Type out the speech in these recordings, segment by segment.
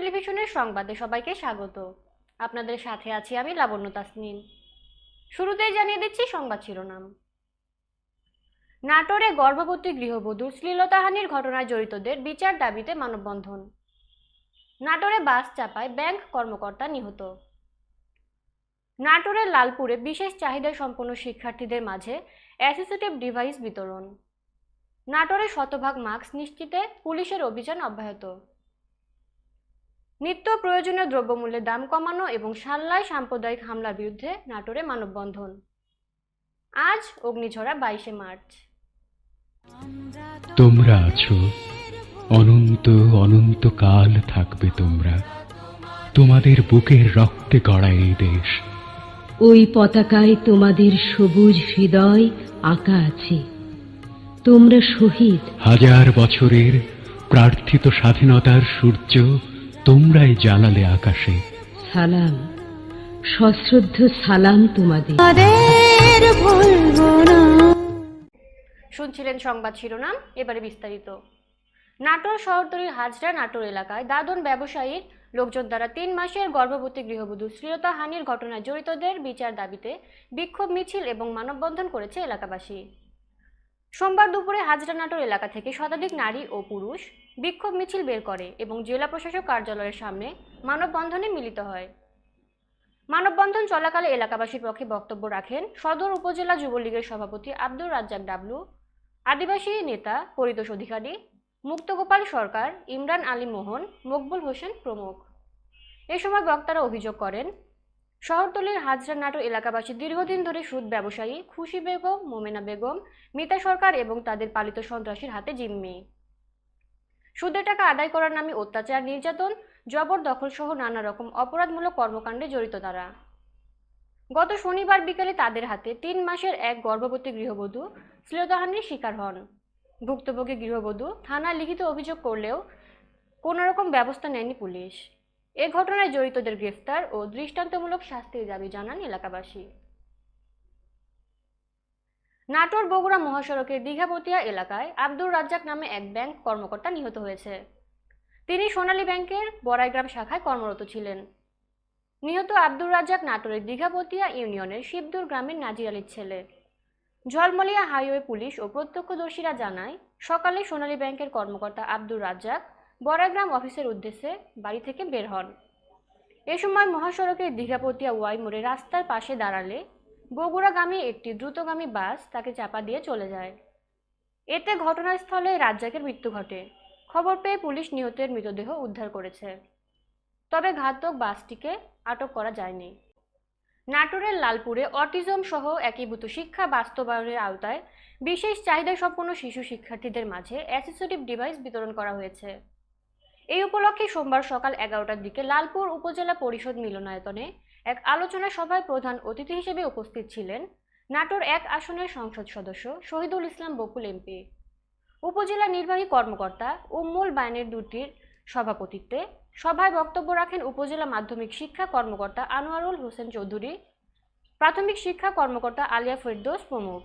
টেলিভিশনের সংবাদে সবাইকে স্বাগত। আপনাদের সাথে আছি আমি লাবণ্য তাসনিম। শুরুতেই জানিয়ে দিচ্ছি সংবাদ শিরোনাম। নাটোরে গর্ভবতী গৃহবধূ শ্লীলতাহানির ঘটনায় জড়িতদের বিচার দাবিতে মানববন্ধন। নাটোরে বাস চাপায় ব্যাংক কর্মকর্তা নিহত। নাটোরের লালপুরে বিশেষ চাহিদা সম্পন্ন শিক্ষার্থীদের মাঝে অ্যাসিসিটিভ ডিভাইস বিতরণ। নাটোরে শতভাগ মাস্ক নিশ্চিতে পুলিশের অভিযান অব্যাহত। নিত্য প্রয়োজনীয় দ্রব্যমূল্যের দাম কমানো এবং সাল্লায় সাম্প্রদায়িক হামলার বিরুদ্ধে নাটোরে মানববন্ধন। আজ অগ্নিঝরা বাইশে মার্চ। তোমরা আছো। অনন্ত অনন্ত কাল থাকবে তোমরা। তোমাদের বুকের রক্তে গড়া এই দেশ। ওই পতাকায় তোমাদের সবুজ হৃদয় আঁকা আছে। তোমরা শহীদ। হাজার বছরের প্রার্থিত স্বাধীনতার সূর্য তোমরাই জ্বালালে আকাশে। সালাম সশ্রদ্ধ সালাম তোমাদের। শুনছিলেন সংবাদ শিরোনাম এবারে বিস্তারিত। নাটোর শহরতলির হাজরা নাটোর এলাকায় দাদন ব্যবসায়ীর লোকজন দ্বারা তিন মাসের গর্ভবতী গৃহবধূ শ্লীলতা হানির ঘটনায় জড়িতদের বিচার দাবিতে বিক্ষোভ মিছিল এবং মানববন্ধন করেছে এলাকাবাসী। সোমবার দুপুরে হাজরা নাটোর এলাকা থেকে শতাধিক নারী ও পুরুষ বিক্ষোভ মিছিল বের করে এবং জেলা প্রশাসক কার্যালয়ের সামনে মানববন্ধনে মিলিত হয়। মানববন্ধন চলাকালে এলাকাবাসীর পক্ষে বক্তব্য রাখেন সদর উপজেলা যুবলীগের সভাপতি আব্দুর রাজ্জাক ডাবলু, আদিবাসী নেতা পরিতোষ অধিকারী, মুক্তগোপাল সরকার, ইমরান আলী মোহন, মকবুল হোসেন প্রমুখ। এ সময় বক্তারা অভিযোগ করেন শহরতলির হাজরা নাটোর এলাকাবাসী দীর্ঘদিন ধরে সুদ ব্যবসায়ী খুশি বেগম, মোমেনা বেগম, মিতা সরকার এবং তাদের পালিত সন্ত্রাসীর হাতে জিম্মি। সুদের টাকা আদায় করার নামে অত্যাচার, নির্যাতন, জবরদখল সহ নানা রকম অপরাধমূলক কর্মকাণ্ডে জড়িত তারা। গত শনিবার বিকেলে তাদের হাতে তিন মাসের এক গর্ভবতী গৃহবধূ শ্লীলতাহানির শিকার হন। ভুক্তভোগী গৃহবধূ থানায় লিখিত অভিযোগ করলেও কোনো রকম ব্যবস্থা নেয়নি পুলিশ। এ ঘটনায় জড়িতদের গ্রেফতার ও দৃষ্টান্তমূলক শাস্তির দাবি জানান এলাকাবাসী। নাটোর বগুড়া মহাসড়কের দীঘাপতিয়া এলাকায় আব্দুর রাজ্জাক নামে এক ব্যাংক কর্মকর্তা নিহত হয়েছে। তিনি সোনালী ব্যাংকের বড়াইগ্রাম শাখায় কর্মরত ছিলেন। নিহত আব্দুর রাজ্জাক নাটোরের দীঘাপতিয়া ইউনিয়নের শিবদুর গ্রামের নাজির আলীর ছেলে। ঝলমলিয়া হাইওয়ে পুলিশ ও প্রত্যক্ষদর্শীরা জানায়, সকালে সোনালী ব্যাংকের কর্মকর্তা আব্দুর রাজ্জাক বড়াইগ্রাম অফিসের উদ্দেশ্যে বাড়ি থেকে বের হন। এ সময় মহাসড়কের দীঘাপতিয়া ওয়াই মোড়ে রাস্তার পাশে দাঁড়ালে বগুড়াগামী একটি দ্রুতগামী বাস তাকে চাপা দিয়ে চলে যায়। এতে ঘটনাস্থলে রাজ্জাকের মৃত্যু ঘটে। খবর পেয়ে পুলিশ নিহতের মৃতদেহ উদ্ধার করেছে। তবে ঘাতক বাসটিকে আটক করা যায়নি। নাটোরের লালপুরে অটিজম সহ একীভূত শিক্ষা বাস্তবায়নের আওতায় বিশেষ চাহিদা সম্পন্ন শিশু শিক্ষার্থীদের মাঝে অ্যাসিসিটিভ ডিভাইস বিতরণ করা হয়েছে। এই উপলক্ষে সোমবার সকাল এগারোটার দিকে লালপুর উপজেলা পরিষদ মিলনায়তনে এক আলোচনা সভায় প্রধান অতিথি হিসেবে উপস্থিত ছিলেন নাটোর এক আসনের সংসদ সদস্য শহীদুল ইসলাম বকুল এমপি উপজেলা নির্বাহী কর্মকর্তা ও উম্মুল বায়নের দুটির সভাপতিত্বে সভায় বক্তব্য রাখেন উপজেলা মাধ্যমিক শিক্ষা কর্মকর্তা আনোয়ারুল হোসেন চৌধুরী, প্রাথমিক শিক্ষা কর্মকর্তা আলিয়া ফেরদৌস প্রমুখ।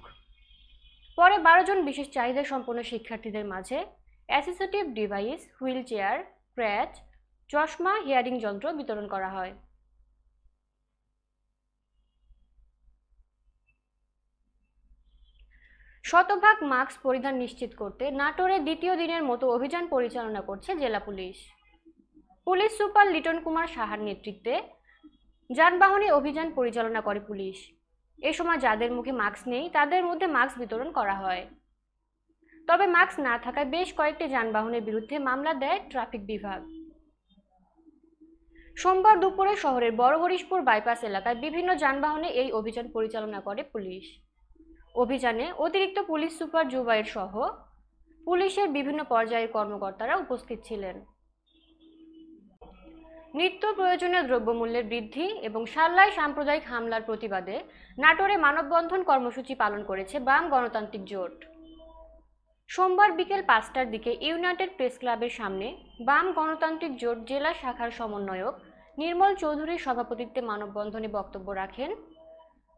পরে বারো জন বিশেষ চাহিদা সম্পন্ন শিক্ষার্থীদের মাঝে assistive device, wheel chair crutch চশমা হিয়ারিং যন্ত্র বিতরণ করা হয়। শতভাগ মাস্ক পরিধান নিশ্চিত করতে নাটোরে দ্বিতীয় দিনের মতো অভিযান পরিচালনা করছে জেলা police. Police super Liton Kumar সাহার নেতৃত্বে যানবাহনে অভিযান পরিচালনা করে পুলিশ। এ সময় যাদের মুখে মাস্ক নেই, তাদের মধ্যে মাস্ক বিতরণ করা হয়। তবে মাস্ক না থাকায় বেশ কয়েকটি যানবাহনের বিরুদ্ধে মামলা দেয় ট্রাফিক বিভাগ। সোমবার দুপুরে শহরের বড় হরিশপুর বাইপাস এলাকায় বিভিন্ন যানবাহনে এই অভিযান পরিচালনা করে পুলিশ। অভিযানে অতিরিক্ত পুলিশ সুপার জুবাইর সহ পুলিশের বিভিন্ন পর্যায়ের কর্মকর্তারা উপস্থিত ছিলেন। নিত্য প্রয়োজনীয় দ্রব্যমূল্যের বৃদ্ধি এবং সাল্লায় সাম্প্রদায়িক হামলার প্রতিবাদে নাটোরে মানববন্ধন কর্মসূচি পালন করেছে বাম গণতান্ত্রিক জোট। সোমবার বিকেল পাঁচটার দিকে ইউনাইটেড প্রেস ক্লাবের সামনে বাম গণতান্ত্রিক জোট জেলা শাখার সমন্বয়ক নির্মল চৌধুরীর সভাপতিত্বে মানববন্ধনে বক্তব্য রাখেন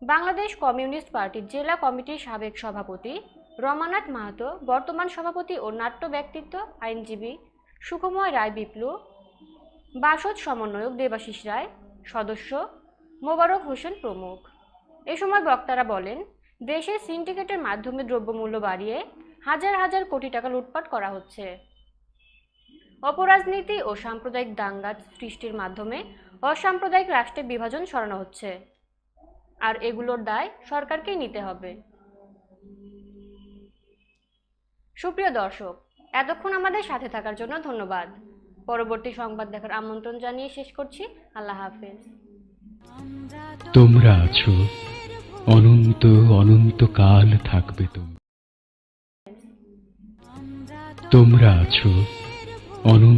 বাংলাদেশ কমিউনিস্ট পার্টির জেলা কমিটির সাবেক সভাপতি রমানাথ মাহাতো, বর্তমান সভাপতি ও নাট্য ব্যক্তিত্ব আইনজীবী সুখময় রায় বিপ্লু, বাসদ সমন্বয়ক দেবাশিস রায়, সদস্য মোবারক হোসেন প্রমুখ। এ সময় বক্তারা বলেন, দেশে সিন্ডিকেটের মাধ্যমে দ্রব্যমূল্য বাড়িয়ে হাজার হাজার কোটি টাকা লুটপাট করা হচ্ছে। অপরাজনীতি ও সাম্প্রদায়িক দাঙ্গা সৃষ্টির মাধ্যমে অসাম্প্রদায়িক রাষ্ট্রে বিভাজন সরানো হচ্ছে। আর এগুলোর দায় সরকারকেই নিতে হবে। সুপ্রিয় দর্শক, এতক্ষণ আমাদের সাথে থাকার জন্য ধন্যবাদ। পরবর্তী সংবাদ দেখার আমন্ত্রণ জানিয়ে শেষ করছি। আল্লাহ হাফেজ। তোমরা আছো। অনন্ত অনন্ত কাল থাকবে তোমরা তোমরা আছো অনন্ত